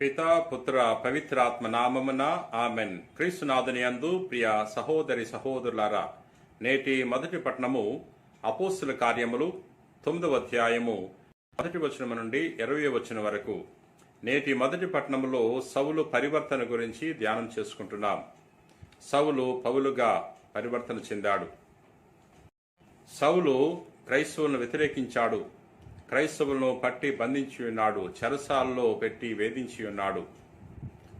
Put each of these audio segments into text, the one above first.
పిత పుత్ర పవిత్రాత్మ నామమున ఆమెన్. క్రీస్తునాథుని అందు ప్రియ సహోదరి సహోదరులారా నేటి మొదటి పట్టణము అపోస్తుల కార్యములు తొమ్మిదవ అధ్యాయము మొదటి వచనము నుండి ఇరవై వచనం వరకు. నేటి మొదటి పట్టణములో సవులు పరివర్తన గురించి ధ్యానం చేసుకుంటున్నాం. సవులు పౌలుగా పరివర్తన చెందాడు. సవులు క్రైస్తవులను వ్యతిరేకించాడు. క్రైస్తవులను పట్టి బంధించి ఉన్నాడు చెరసాల్లో పెట్టి వేధించి ఉన్నాడు.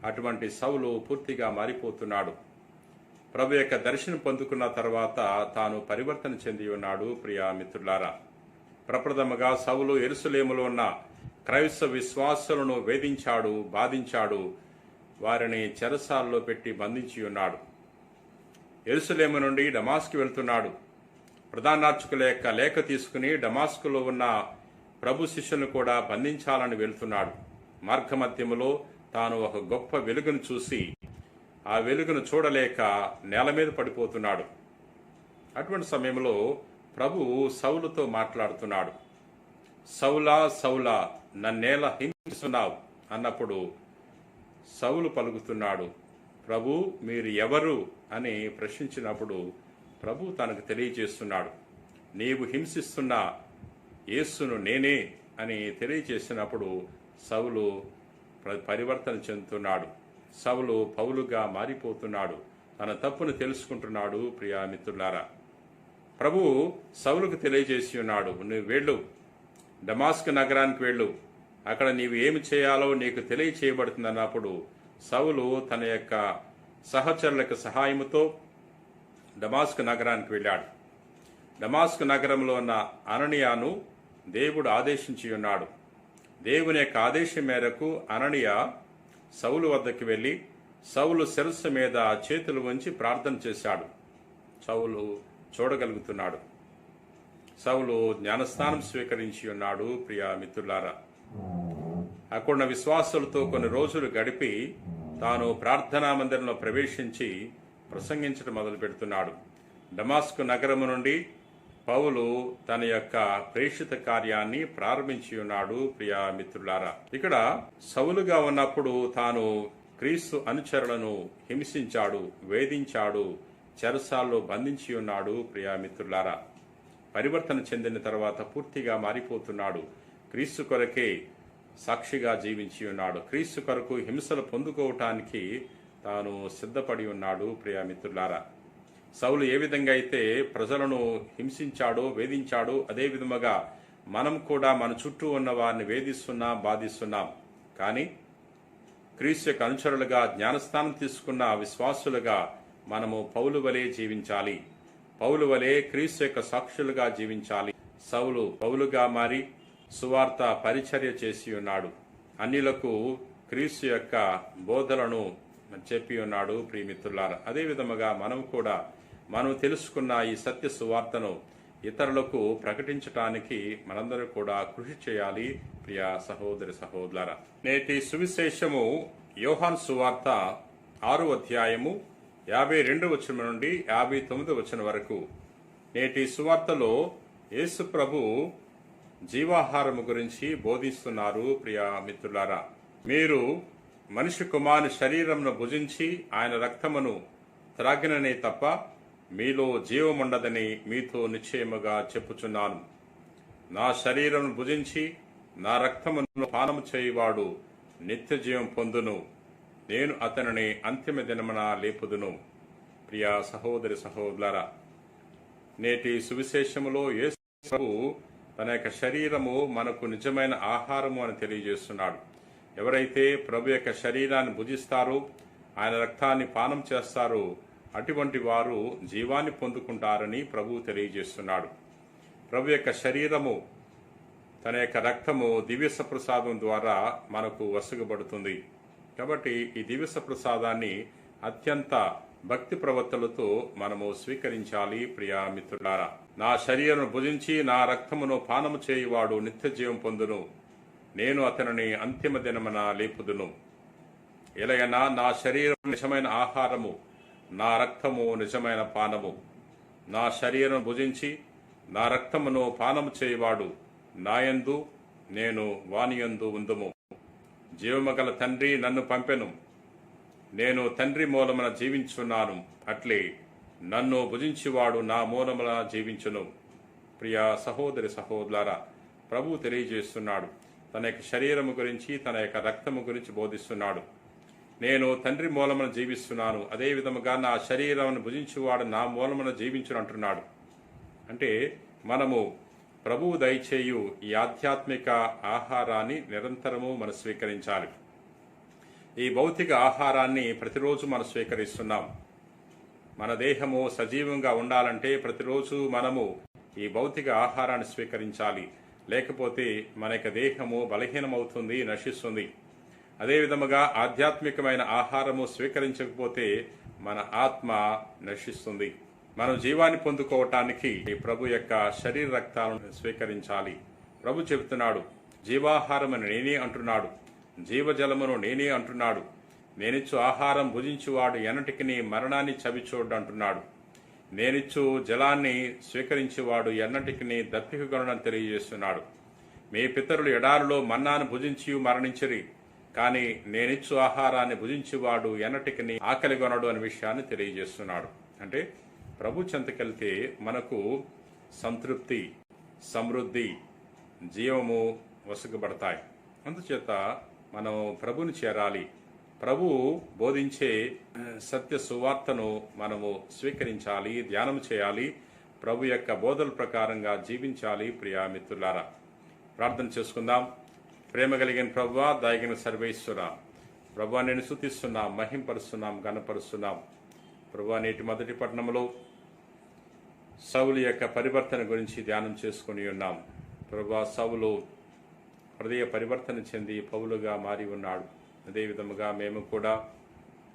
అటువంటి సౌలు పూర్తిగా మారిపోతున్నాడు. ప్రభు యొక్క దర్శనం పొందుకున్న తర్వాత తాను పరివర్తన చెంది ఉన్నాడు ప్రియా మిత్రులారా. ప్రప్రథమగా సౌలు ఎరుసలేములో ఉన్న క్రైస్తవ విశ్వాసులను వేధించాడు బాధించాడు వారిని చెరసాల్లో పెట్టి బంధించి ఉన్నాడు. ఎరుసలేము నుండి డమాస్కి వెళ్తున్నాడు. ప్రధానార్చకుల యొక్క లేఖ తీసుకుని డమాస్కులో ఉన్న ప్రభు శిష్యులను కూడా బంధించాలని వెళ్తున్నాడు. మార్గమధ్యములో తాను ఒక గొప్ప వెలుగును చూసి ఆ వెలుగును చూడలేక నేల మీద పడిపోతున్నాడు. అటువంటి సమయంలో ప్రభు సౌలుతో మాట్లాడుతున్నాడు. సౌలా సౌలా నన్నేల హింసిస్తున్నావు అన్నప్పుడు సౌలు పలుకుతున్నాడు. ప్రభు మీరు ఎవరు? అని ప్రశ్నించినప్పుడు ప్రభు తనకు తెలియజేస్తున్నాడు. నీవు హింసిస్తున్న యేసును నేనే అని తెలియజేసినప్పుడు సవులు పరివర్తన చెందుతున్నాడు. సవులు పౌలుగా మారిపోతున్నాడు. తన తప్పును తెలుసుకుంటున్నాడు ప్రియా మిత్రులారా. ప్రభు సవులకు తెలియజేసి ఉన్నాడు. నువ్వు వెళ్ళు. డమాస్క్ నగరానికి వెళ్ళు. అక్కడ నీవు ఏమి చేయాలో నీకు తెలియచేయబడుతుందన్నప్పుడు సవులు తన యొక్క సహచరులకు సహాయముతో డమాస్క్ నగరానికి వెళ్ళాడు. డమాస్క్ నగరంలో ఉన్న అననియాను దేవుడు ఆదేశించి ఉన్నాడు. దేవుని యొక్క ఆదేశం మేరకు అననియ సౌలు వద్దకు వెళ్ళి సౌలు శిరస్సు మీద చేతులు ఉంచి ప్రార్థన చేశాడు. సౌలు చూడగలుగుతున్నాడు. సౌలు జ్ఞానస్నానం స్వీకరించి ఉన్నాడు ప్రియా మిత్రులారా. అక్కడున్న విశ్వాసులతో కొన్ని రోజులు గడిపి తాను ప్రార్థనా మందిరంలో ప్రవేశించి ప్రసంగించడం మొదలు పెడుతున్నాడు డమాస్కు నగరము నుండి పౌలు తన యొక్క ప్రేషిత కార్యాన్ని ప్రారంభించి ఉన్నాడు ప్రియా మిత్రులారా. ఇక్కడ సవులుగా ఉన్నప్పుడు తాను క్రీస్తు అనుచరులను హింసించాడు వేధించాడు చెరసాల్లో బంధించి ఉన్నాడు ప్రియామిత్రులారా పరివర్తన చెందిన తర్వాత పూర్తిగా మారిపోతున్నాడు. క్రీస్తు కొరకే సాక్షిగా జీవించి ఉన్నాడు. క్రీస్తు కొరకు హింసలు పొందుకోవటానికి తాను సిద్ధపడి ఉన్నాడు ప్రియామిత్రులారా సౌలు ఏ విధంగా అయితే ప్రజలను హింసించాడో వేధించాడో అదే విధముగా మనం కూడా మన చుట్టూ ఉన్న వారిని వేధిస్తున్నాం బాధిస్తున్నాం. కానీ క్రీస్తు యొక్క అనుచరులుగా జ్ఞానస్థానం తీసుకున్న విశ్వాసులుగా మనము పౌలు వలె జీవించాలి. పౌలు వలె క్రీస్తు యొక్క సాక్షులుగా జీవించాలి. సౌలు పౌలుగా మారి సువార్త పరిచర్య చేసి ఉన్నాడు. అన్నిలకు క్రీస్తు యొక్క బోధలను చెప్పి ఉన్నాడు ప్రియమిత్రులారా. అదే విధముగా మనం కూడా మనం తెలుసుకున్న ఈ సత్య సువార్తను ఇతరులకు ప్రకటించటానికి మనందరూ కూడా కృషి చేయాలి. ప్రియ సహోదరి సహోదర నేటి సువిశేషము యోహాన్ సువార్త ఆరు అధ్యాయము యాభై రెండు వచనం నుండి యాభై తొమ్మిది వచనం వరకు. నేటి సువార్తలో యేసు ప్రభు జీవాహారము గురించి బోధిస్తున్నారు. ప్రియ మిత్రులారా మీరు మనిషి కుమారుని శరీరమును భుజించి ఆయన రక్తమును త్రాగిననే తప్ప మీలో జీవముండదని మీతో నిశ్చయముగా చెప్పుచున్నాను. నా శరీరం భుజించి నా రక్తమును పానము చేయువాడు నిత్య జీవం పొందును. నేను అతనిని అంతిమ దినమున లేపుదును. ప్రియా సహోదరి సహోదరులారా నేటి సువిశేషములో యేసు తన యొక్క శరీరము మనకు నిజమైన ఆహారము అని తెలియజేస్తున్నాడు. ఎవరైతే ప్రభు యొక్క శరీరాన్ని భుజిస్తారో ఆయన రక్తాన్ని పానం చేస్తారో అటువంటి వారు జీవాన్ని పొందుకుంటారని ప్రభువు తెలియజేస్తున్నాడు. ప్రభు యొక్క శరీరము తన యొక్క రక్తము దివ్యస ప్రసాదం ద్వారా మనకు వసగబడుతుంది కాబట్టి ఈ దివ్యస ప్రసాదాన్ని అత్యంత భక్తి ప్రవర్తలతో మనము స్వీకరించాలి ప్రియా మిత్రులారా. నా శరీరం భుజించి నా రక్తమును పానము చేయువాడు నిత్య జీవం పొందును. నేను అతనిని అంతిమ దినమన లేపుదును. ఎలయనా నా శరీరం నిజమైన ఆహారము నా రక్తము నిజమైన పానము. నా శరీరం భుజించి నా రక్తమును పానము చేయువాడు నాయందు నేను వానియందు ఉందుము. జీవమగల తండ్రి నన్ను పంపెను. నేను తండ్రి మూలమున జీవించున్నాను అట్లే నన్ను భుజించువాడు నా మూలమున జీవించును. ప్రియ సహోదరి సహోదర ప్రభు తెలియజేస్తున్నాడు. తన యొక్క శరీరము గురించి తన యొక్క రక్తము గురించి బోధిస్తున్నాడు. నేను తండ్రి మూలమున జీవిస్తున్నాను. అదే విధముగా నా శరీరమును భుజించువాడు నా మూలమున జీవించును అంటున్నాడు. అంటే మనము ప్రభువు దయచేయు ఈ ఆధ్యాత్మిక ఆహారాన్ని నిరంతరము మనం స్వీకరించాలి. ఈ భౌతిక ఆహారాన్ని ప్రతిరోజు మనం స్వీకరిస్తున్నాం. మన దేహము సజీవంగా ఉండాలంటే ప్రతిరోజు మనము ఈ భౌతిక ఆహారాన్ని స్వీకరించాలి. లేకపోతే మన యొక్క దేహము బలహీనమవుతుంది నశిస్తుంది. అదే విధముగా ఆధ్యాత్మికమైన ఆహారము స్వీకరించకపోతే మన ఆత్మ నశిస్తుంది. మనం జీవాన్ని పొందుకోవటానికి ప్రభు యొక్క శరీర రక్తాలను స్వీకరించాలి. ప్రభు చెబుతున్నాడు జీవాహారమని నేనే అంటున్నాడు జీవజలమును నేనే అంటున్నాడు. నేనిచ్చు ఆహారం భుజించువాడు ఎన్నటికి మరణాన్ని చవిచూడు అంటున్నాడు. నేనిచ్చు జలాన్ని స్వీకరించేవాడు ఎన్నటికి దప్పికగొనని తెలియజేస్తున్నాడు. మీ పితరులు ఎడారులో మన్నాను భుజించి మరణించిరి. కానీ నేనిచ్చు ఆహారాన్ని భుజించేవాడు ఎన్నటికి ఆకలిగొనడు అనే విషయాన్ని తెలియజేస్తున్నాడు. అంటే ప్రభు చెంతకెళ్తే మనకు సంతృప్తి సమృద్ధి జీవము వసగబడతాయి అందుచేత మనం ప్రభుని చేరాలి. ప్రభు బోధించే సత్య సువార్తను మనము స్వీకరించాలి ధ్యానం చేయాలి. ప్రభు యొక్క బోధల ప్రకారంగా జీవించాలి ప్రియా మిత్రులారా. ప్రార్థన చేసుకుందాం. ప్రేమ కలిగిన ప్రభు దాగిన సర్వేశ్వర. ప్రభు నేను శుతిస్తున్నాం మహింపరుస్తున్నాం గణపరుస్తున్నాం ప్రభు నేటి మొదటి పట్టణంలో సౌలు యొక్క పరివర్తన గురించి ధ్యానం చేసుకుని ఉన్నాం. ప్రభా సౌలు హృదయ పరివర్తన చెంది పౌలుగా మారి ఉన్నాడు. అదేవిధముగా మేము కూడా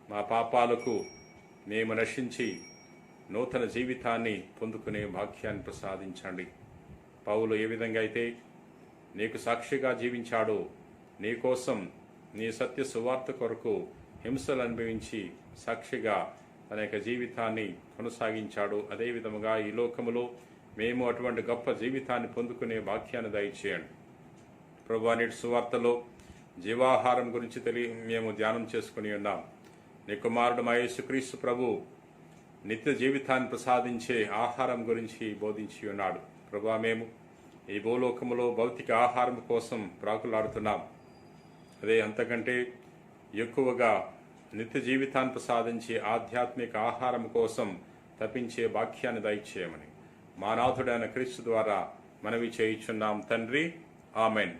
మా పాపాలకు మేము నశించి నూతన జీవితాన్ని పొందుకునే భాగ్యాన్ని ప్రసాదించండి. పౌలు ఏ విధంగా అయితే నీకు సాక్షిగా జీవించాడు. నీకోసం నీ సత్య సువార్త కొరకు హింసలు అనుభవించి సాక్షిగా తన యొక్క జీవితాన్ని కొనసాగించాడు. అదేవిధముగా ఈ లోకములో మేము అటువంటి గొప్ప జీవితాన్ని పొందుకునే వాక్యాన్ని దయచేయండి. ప్రభు నీటి సువార్తలో జీవాహారం గురించి తెలియ మేము ధ్యానం చేసుకుని ఉన్నాం. నీ కుమారుడు మా ప్రభు నిత్య జీవితాన్ని ప్రసాదించే ఆహారం గురించి బోధించి ఉన్నాడు. ప్రభా మేము ఈ భూలోకములో భౌతిక ఆహారం కోసం ప్రాకులాడుతున్నాం. అదే అంతకంటే ఎక్కువగా నిత్య జీవితాన్ని సాధించే ఆధ్యాత్మిక ఆహారం కోసం తప్పించే వాక్యాన్ని దయచేయమని. మానాథుడైన క్రీస్తు ద్వారా మనవి చేయుచున్నాం తండ్రి. ఆమెన్.